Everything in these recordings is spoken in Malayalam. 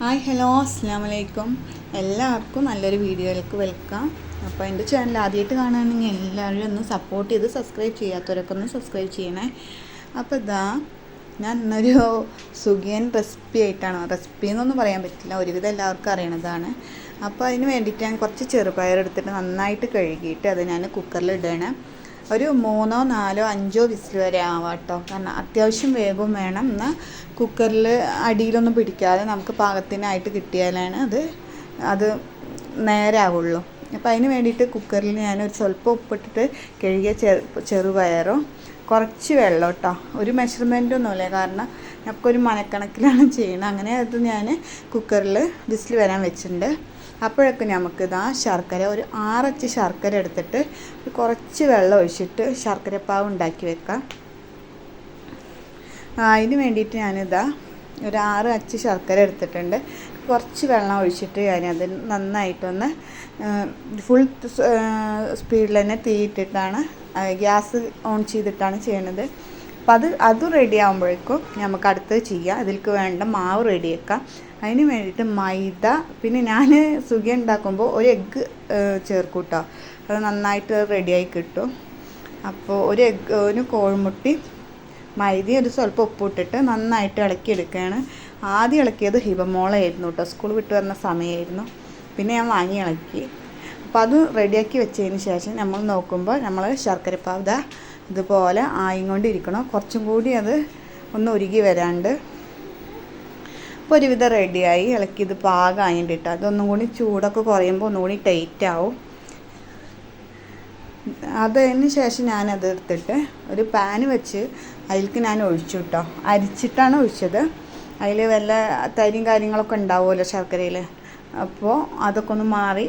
ഹായ് ഹലോ അസ്സാം വലൈക്കും എല്ലാവർക്കും നല്ലൊരു വീഡിയോയിലേക്ക് വെൽക്കാം അപ്പോൾ എന്റെ ചാനൽ ആദ്യമായിട്ട് കാണുകയാണെങ്കിൽ എല്ലാവരും ഒന്ന് സപ്പോർട്ട് ചെയ്ത് സബ്സ്ക്രൈബ് ചെയ്യാത്തവരൊക്കെ ഒന്ന് സബ്സ്ക്രൈബ് ചെയ്യണേ. അപ്പോൾ ഇതാ ഞാൻ ഇന്നൊരു സുഖിയൻ റെസിപ്പി ആയിട്ടാണ്. റെസിപ്പി എന്നൊന്നും പറയാൻ പറ്റില്ല. ഒരുവിധം എല്ലാവർക്കും അറിയണതാണ്. അപ്പോൾ അതിന് വേണ്ടിയിട്ട് ഞാൻ കുറച്ച് ചെറുപയർ എടുത്തിട്ട് നന്നായിട്ട് കഴുകിയിട്ട് അത് ഞാൻ കുക്കറിൽ ഇടണം. ഒരു മൂന്നോ നാലോ അഞ്ചോ വിസിൽ വരെ ആവാം കേട്ടോ കാരണം അത്യാവശ്യം വേഗം വേണം. എന്നാൽ കുക്കറിൽ അടിയിലൊന്നും പിടിക്കാതെ നമുക്ക് പാകത്തിനായിട്ട് കിട്ടിയാലാണ് അത് അത് നേരെ ആവുള്ളൂ അപ്പോൾ അതിന് വേണ്ടിയിട്ട് കുക്കറിൽ ഞാൻ ഞാനൊരു സ്വല്പം ഉപ്പിട്ടിട്ട് കഴുകിയ ചെറു ചെറുപയറും കുറച്ച് വെള്ളം കേട്ടോ ഒരു മെഷർമെന്റൊന്നുമില്ല കാരണം നമുക്കൊരു മനക്കണക്കിലാണ് ചെയ്യുന്നത് അങ്ങനെ അത് ഞാൻ കുക്കറിൽ വിസിൽ വരാൻ വെച്ചിട്ടുണ്ട്. അപ്പോഴൊക്കെ നമുക്ക് ഇതാ ശർക്കര ഒരു ആറച്ച് ശർക്കര എടുത്തിട്ട് കുറച്ച് വെള്ളം ഒഴിച്ചിട്ട് ശർക്കരപ്പാവ് ഉണ്ടാക്കി വെക്കാം. അതിന് വേണ്ടിയിട്ട് ഞാനിതാ ഒരു ആറ് അച്ച് ശർക്കര എടുത്തിട്ടുണ്ട്. കുറച്ച് വെള്ളം ഒഴിച്ചിട്ട് ഞാനത് നന്നായിട്ടൊന്ന് ഫുൾ സ്പീഡിൽ തന്നെ തീയിട്ടിട്ടാണ് ഗ്യാസ് ഓൺ ചെയ്തിട്ടാണ് ചെയ്യണത്. അപ്പം അത് അത് റെഡി ആകുമ്പോഴേക്കും നമുക്ക് അടുത്തത് ചെയ്യാം. അതിലേക്ക് വേണ്ട മാവ് റെഡിയാക്കാം അതിന് വേണ്ടിയിട്ട് മൈദ പിന്നെ ഞാൻ സുഖി ഉണ്ടാക്കുമ്പോൾ ഒരു എഗ്ഗ് ചേർക്കും അത് നന്നായിട്ട് റെഡിയായി കിട്ടും. അപ്പോൾ ഒരു എഗ്ഗ് ഒരു കോഴിമുട്ടി മൈദ ഒരു സ്വല്പം ഉപ്പിട്ടിട്ട് നന്നായിട്ട് ഇളക്കിയെടുക്കുകയാണ്. ആദ്യം ഇളക്കിയത് ഹിബമോളായിരുന്നു കേട്ടോ. സ്കൂൾ വിട്ട് വരുന്ന സമയമായിരുന്നു പിന്നെ ഞാൻ വാങ്ങി ഇളക്കി. അപ്പോൾ അത് റെഡിയാക്കി വെച്ചതിന് ശേഷം നമ്മൾ നോക്കുമ്പോൾ നമ്മൾ ശർക്കരപ്പാവ് ദാ ഇതുപോലെ ആയിക്കൊണ്ടിരിക്കണം. കുറച്ചും കൂടി അത് ഒന്ന് ഉരുകി വരാണ്ട് അപ്പോൾ ഒരുവിധം റെഡിയായി. ഇളക്കി ഇത് പാകമായിട്ട് കേട്ടോ. അതൊന്നും കൂടി ചൂടൊക്കെ കുറയുമ്പോൾ ഒന്നുകൂടി ടൈറ്റ് ആവും. അതിന് ശേഷം ഞാനത് എടുത്തിട്ട് ഒരു പാൻ വെച്ച് അതിലേക്ക് ഞാൻ ഒഴിച്ചു കേട്ടോ. അരിച്ചിട്ടാണ് ഒഴിച്ചത്. അതിൽ വല്ല തരിയും കാര്യങ്ങളൊക്കെ ഉണ്ടാവുമല്ലോ ശർക്കരയിൽ. അപ്പോൾ അതൊക്കെ ഒന്ന് മാറി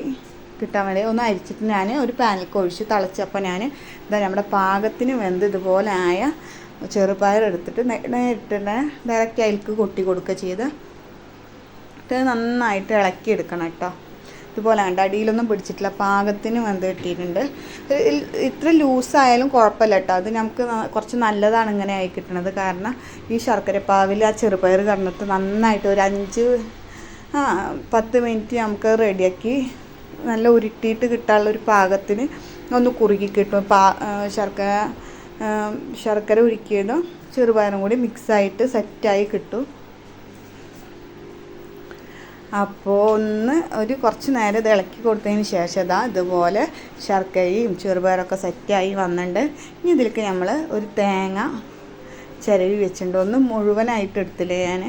കിട്ടാൻ വേണ്ടി ഒന്ന് അരിച്ചിട്ട് ഞാൻ ഒരു പാനിൽ ഒഴിച്ച് തിളച്ചപ്പോൾ ഞാൻ ഇതാ നമ്മുടെ പാകത്തിന് വെന്ത് ഇതുപോലെ ആയ ചെറുപയർ എടുത്തിട്ട് നേരിട്ട് ഡയറക്റ്റ് അതിലേക്ക് കൊട്ടി കൊടുക്കുക ചെയ്ത്. നന്നായിട്ട് ഇളക്കി എടുക്കണം കേട്ടോ. ഇതുപോലെ ഉണ്ട് അടിയിലൊന്നും പിടിച്ചിട്ടില്ല. പാകത്തിന് വെന്ത് കിട്ടിയിട്ടുണ്ട്. ഇത്ര ലൂസായാലും കുഴപ്പമില്ല കേട്ടോ. അത് നമുക്ക് കുറച്ച് നല്ലതാണ് ഇങ്ങനെ ആയി കിട്ടണത്. കാരണം ഈ ശർക്കരപ്പാവിൽ ആ ചെറുപയർ കടന്നിട്ട് നന്നായിട്ട് ഒരു അഞ്ച് ആ പത്ത് മിനിറ്റ് നമുക്ക് റെഡിയാക്കി നല്ല ഉരുട്ടിയിട്ട് കിട്ടാനുള്ള ഒരു പാകത്തിന് ഒന്ന് കുറുകി കിട്ടും. പാ ശർക്കര ശർക്കര ഉരുക്കിയതും ചെറുപയറും കൂടി മിക്സായിട്ട് സെറ്റായി കിട്ടും. അപ്പോൾ ഒന്ന് ഒരു കുറച്ച് നേരം ഇത് ഇളക്കി കൊടുത്തതിന് ശേഷം ഇതാ ഇതുപോലെ ശർക്കരയും ചെറുപയറൊക്കെ സെറ്റായി വന്നിട്ടുണ്ട് ഇനി ഇതിലേക്ക് നമ്മൾ ഒരു തേങ്ങ ചിരവി വെച്ചിട്ടുണ്ട്. ഒന്ന് മുഴുവനായിട്ട് എടുത്തില്ലേ ഞാൻ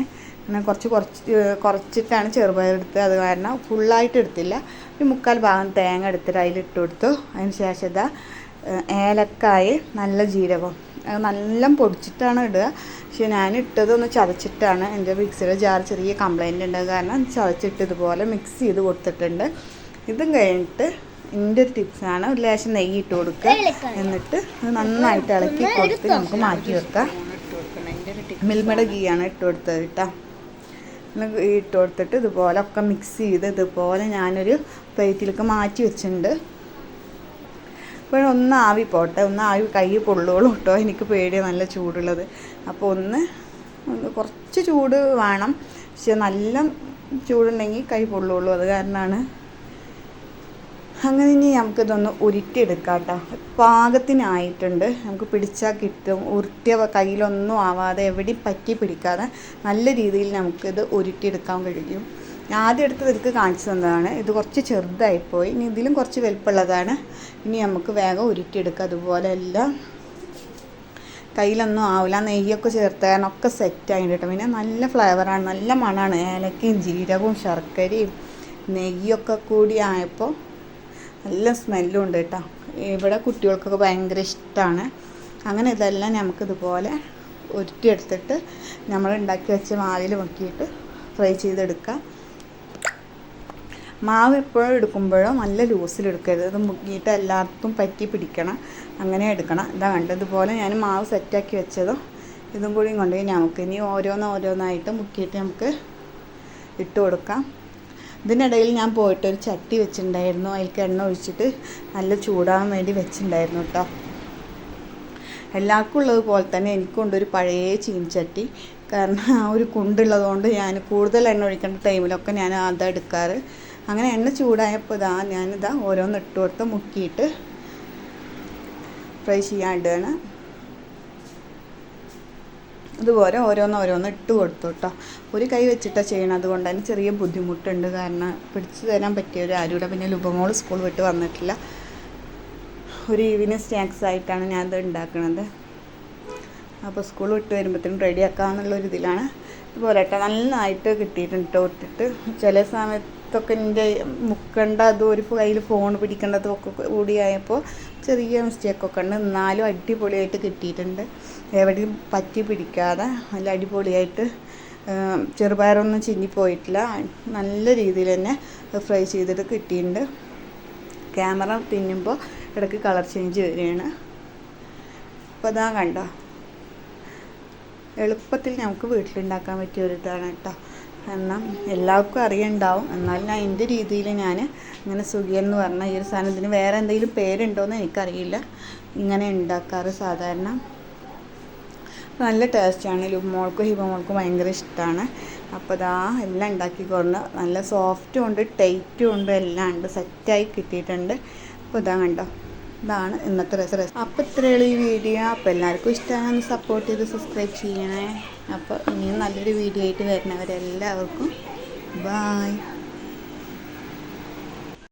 അങ്ങനെ കുറച്ച് കുറച്ച് കുറച്ചിട്ടാണ് ചെറുപയർ എടുത്തത്. അത് കാരണം ഫുള്ളായിട്ട് എടുത്തില്ല. ഒരു മുക്കാൽ ഭാഗം തേങ്ങ എടുത്തിട്ട് അതിലിട്ട് കൊടുത്തു. അതിന് ശേഷം ഇതാ ഏലക്കായ് നല്ല ജീരകം. അത് നല്ല പൊടിച്ചിട്ടാണ് ഇടുക. പക്ഷെ ഞാൻ ഇട്ടതൊന്ന് ചതച്ചിട്ടാണ് എന്റെ മിക്സിയുടെ ജാർ ചെറിയ കംപ്ലൈന്റ് ഉണ്ട്. കാരണം ചതച്ചിട്ട് ഇതുപോലെ മിക്സ് ചെയ്ത് കൊടുത്തിട്ടുണ്ട്. ഇതും കഴിഞ്ഞിട്ട് എന്റെ ഒരു ടിപ്സാണ് ഒരു ലേശം നെയ്യ് ഇട്ട് കൊടുക്കുക. എന്നിട്ട് അത് നന്നായിട്ട് ഇളക്കി കൊടുത്ത് നമുക്ക് മാറ്റി വെക്കാം. മിൽമയുടെ ഗീയാണ് ഇട്ട് കൊടുത്തത് കേട്ടോ. ഇട്ട് കൊടുത്തിട്ട് ഇതുപോലെ ഒക്കെ മിക്സ് ചെയ്ത് ഇതുപോലെ ഞാനൊരു പ്ലേറ്റിലേക്ക് മാറ്റി വെച്ചിട്ടുണ്ട്. അപ്പോൾ ഒന്ന് ആവി പോട്ടെ. ഒന്ന് ആവി കൈ പൊള്ളുള്ളൂ കേട്ടോ. എനിക്ക് പേടിയാണ് നല്ല ചൂടുള്ളത്. അപ്പോൾ ഒന്ന് ഒന്ന് കുറച്ച് ചൂട് വേണം. പക്ഷെ നല്ല ചൂടുണ്ടെങ്കിൽ കൈ പൊള്ളുകയുള്ളൂ അത് കാരണമാണ് അങ്ങനെ ഇനി നമുക്കിതൊന്ന് ഉരുട്ടിയെടുക്കാം കേട്ടോ പാകത്തിനായിട്ടുണ്ട്. നമുക്ക് പിടിച്ചാൽ കിട്ടും. ഉരുട്ടിയ കയ്യിലൊന്നും ആവാതെ എവിടെയും പറ്റി പിടിക്കാതെ നല്ല രീതിയിൽ നമുക്കിത് ഉരുട്ടിയെടുക്കാൻ കഴിയും. ആദ്യം എടുത്തത് എനിക്ക് കാണിച്ചു തന്നതാണ്. ഇത് കുറച്ച് ചെറുതായിപ്പോയി. ഇനി ഇതിലും കുറച്ച് വലുപ്പമുള്ളതാണ്. ഇനി നമുക്ക് വേഗം ഉരുട്ടിയെടുക്കുക അതുപോലെ എല്ലാം കയ്യിലൊന്നും ആവില്ല. നെയ്യൊക്കെ ചേർത്ത് കാരണം ഒക്കെ സെറ്റായിട്ട് കേട്ടോ. പിന്നെ നല്ല ഫ്ലേവറാണ് നല്ല മണമാണ്. ഏലക്കയും ജീരകവും ശർക്കരയും നെയ്യൊക്കെ കൂടി ആയപ്പോൾ നല്ല സ്മെല്ലും ഉണ്ട് കേട്ടോ. ഇവിടെ കുട്ടികൾക്കൊക്കെ ഭയങ്കര ഇഷ്ടമാണ് അങ്ങനെ ഇതെല്ലാം നമുക്കിതുപോലെ ഉരുട്ടിയെടുത്തിട്ട് നമ്മൾ ഉണ്ടാക്കി വെച്ച മാവിൽ മുക്കിയിട്ട് ഫ്രൈ ചെയ്തെടുക്കാം. മാവ് എപ്പോഴും എടുക്കുമ്പോഴും നല്ല ലൂസിലെടുക്കരുത് ഇത് മുക്കിയിട്ട് എല്ലാവർക്കും പറ്റി പിടിക്കണം. അങ്ങനെ എടുക്കണം. ഇതാ കണ്ടതുപോലെ ഞാൻ മാവ് സെറ്റാക്കി വെച്ചതും ഇതും കൂടി കൊണ്ടുപോയി നമുക്ക് ഇനി ഓരോന്ന് ഓരോന്നായിട്ട് മുക്കിയിട്ട് നമുക്ക് ഇട്ട് കൊടുക്കാം. ഇതിനിടയിൽ ഞാൻ പോയിട്ട് ഒരു ചട്ടി വെച്ചിട്ടുണ്ടായിരുന്നു. അതിലേക്ക് എണ്ണ ഒഴിച്ചിട്ട് നല്ല ചൂടാകാൻ വേണ്ടി വെച്ചിട്ടുണ്ടായിരുന്നു കേട്ടോ എല്ലാവർക്കും ഉള്ളത് പോലെ തന്നെ എനിക്കുണ്ടൊരു പഴയ ചീനിച്ചട്ടി കാരണം ആ ഒരു കുണ്ടുള്ളത് കൊണ്ട് ഞാൻ കൂടുതൽ എണ്ണ ഒഴിക്കേണ്ട ടൈമിലൊക്കെ ഞാൻ അതാ എടുക്കാറ്. അങ്ങനെ എണ്ണ ചൂടായപ്പോൾ ഇതാ ഞാനിതാ ഓരോന്ന് ഇട്ട് കൊടുത്ത് മുക്കിയിട്ട് ഫ്രൈ ചെയ്യാൻ ഇതുപോലെ ഓരോന്ന് ഓരോന്ന് ഇട്ട് കൊടുത്തു കേട്ടോ. ഒരു കൈ വെച്ചിട്ടാണ് ചെയ്യണം അതുകൊണ്ട് തന്നെ ചെറിയ ബുദ്ധിമുട്ടുണ്ട്. കാരണം പിടിച്ചു തരാൻ പറ്റിയ ഒരു ആരും പിന്നെ ലുബമോൾ സ്കൂൾ വിട്ട് വന്നിട്ടില്ല. ഒരു ഈവനിങ് സ്നാക്സ് ആയിട്ടാണ് ഞാനത് ഉണ്ടാക്കുന്നത് അപ്പോൾ സ്കൂൾ വിട്ട് വരുമ്പോഴത്തേനും ഇതിലാണ് ഇതുപോലെ കേട്ടോ നന്നായിട്ട് കിട്ടിയിട്ടുണ്ട് കേട്ടോ ഇട്ടിട്ട് ചില സമയത്തൊക്കെ എന്റെ മുക്കണ്ട അതും ഒരു കയ്യിൽ ഫോൺ പിടിക്കേണ്ടതും ഒക്കെ കൂടിയായപ്പോൾ ചെറിയ മിസ്റ്റേക്കൊക്കെ ഉണ്ട്. എന്നാലും അടിപൊളിയായിട്ട് കിട്ടിയിട്ടുണ്ട്. എവിടെയും പറ്റി പിടിക്കാതെ നല്ല അടിപൊളിയായിട്ട് ചെറുപയറൊന്നും ചിന്നിപ്പോയിട്ടില്ല നല്ല രീതിയിൽ തന്നെ ഫ്രൈ ചെയ്തിട്ട് കിട്ടിയിട്ടുണ്ട്. ക്യാമറ തിന്നുമ്പോൾ ഇടയ്ക്ക് കളർ ചേഞ്ച് വരികയാണ്. അപ്പോൾ അതാ കണ്ടോ? എളുപ്പത്തിൽ നമുക്ക് വീട്ടിലുണ്ടാക്കാൻ പറ്റിയ ഒരു ഇതാണ് കേട്ടോ. എന്നാൽ എല്ലാവർക്കും അറിയണ്ടാവും. എന്നാലും ഞാൻ എന്റെ രീതിയിൽ ഞാൻ ഇങ്ങനെ സുഖിയൻ എന്ന് പറഞ്ഞ ഈ ഒരു സാധനത്തിന് വേറെ എന്തെങ്കിലും പേരുണ്ടോയെന്ന് എനിക്കറിയില്ല. ഇങ്ങനെ ഉണ്ടാക്കാറ് സാധാരണ. നല്ല ടേസ്റ്റാണ് ലുമോൾക്കും ഹിബമോൾക്കും ഭയങ്കര ഇഷ്ടമാണ് അപ്പോൾ ഇതാ എല്ലാം ഉണ്ടാക്കി കൊണ്ട് നല്ല സോഫ്റ്റും ഉണ്ട് ടൈറ്റും ഉണ്ട് എല്ലാം ഉണ്ട് സെറ്റായി കിട്ടിയിട്ടുണ്ട്. അപ്പോൾ ഇതാ കണ്ടോ. ഇതാണ് ഇന്നത്തെ റെസിപ്പി അപ്പോൾ ഇത്രയുള്ള ഈ വീഡിയോ അപ്പോൾ എല്ലാവർക്കും ഇഷ്ടമാണെന്ന് സപ്പോർട്ട് ചെയ്ത് സബ്സ്ക്രൈബ് ചെയ്യണേ. അപ്പോൾ ഇനിയും നല്ലൊരു വീഡിയോ ആയിട്ട് വരുന്നവരെല്ലാവർക്കും. ബായ്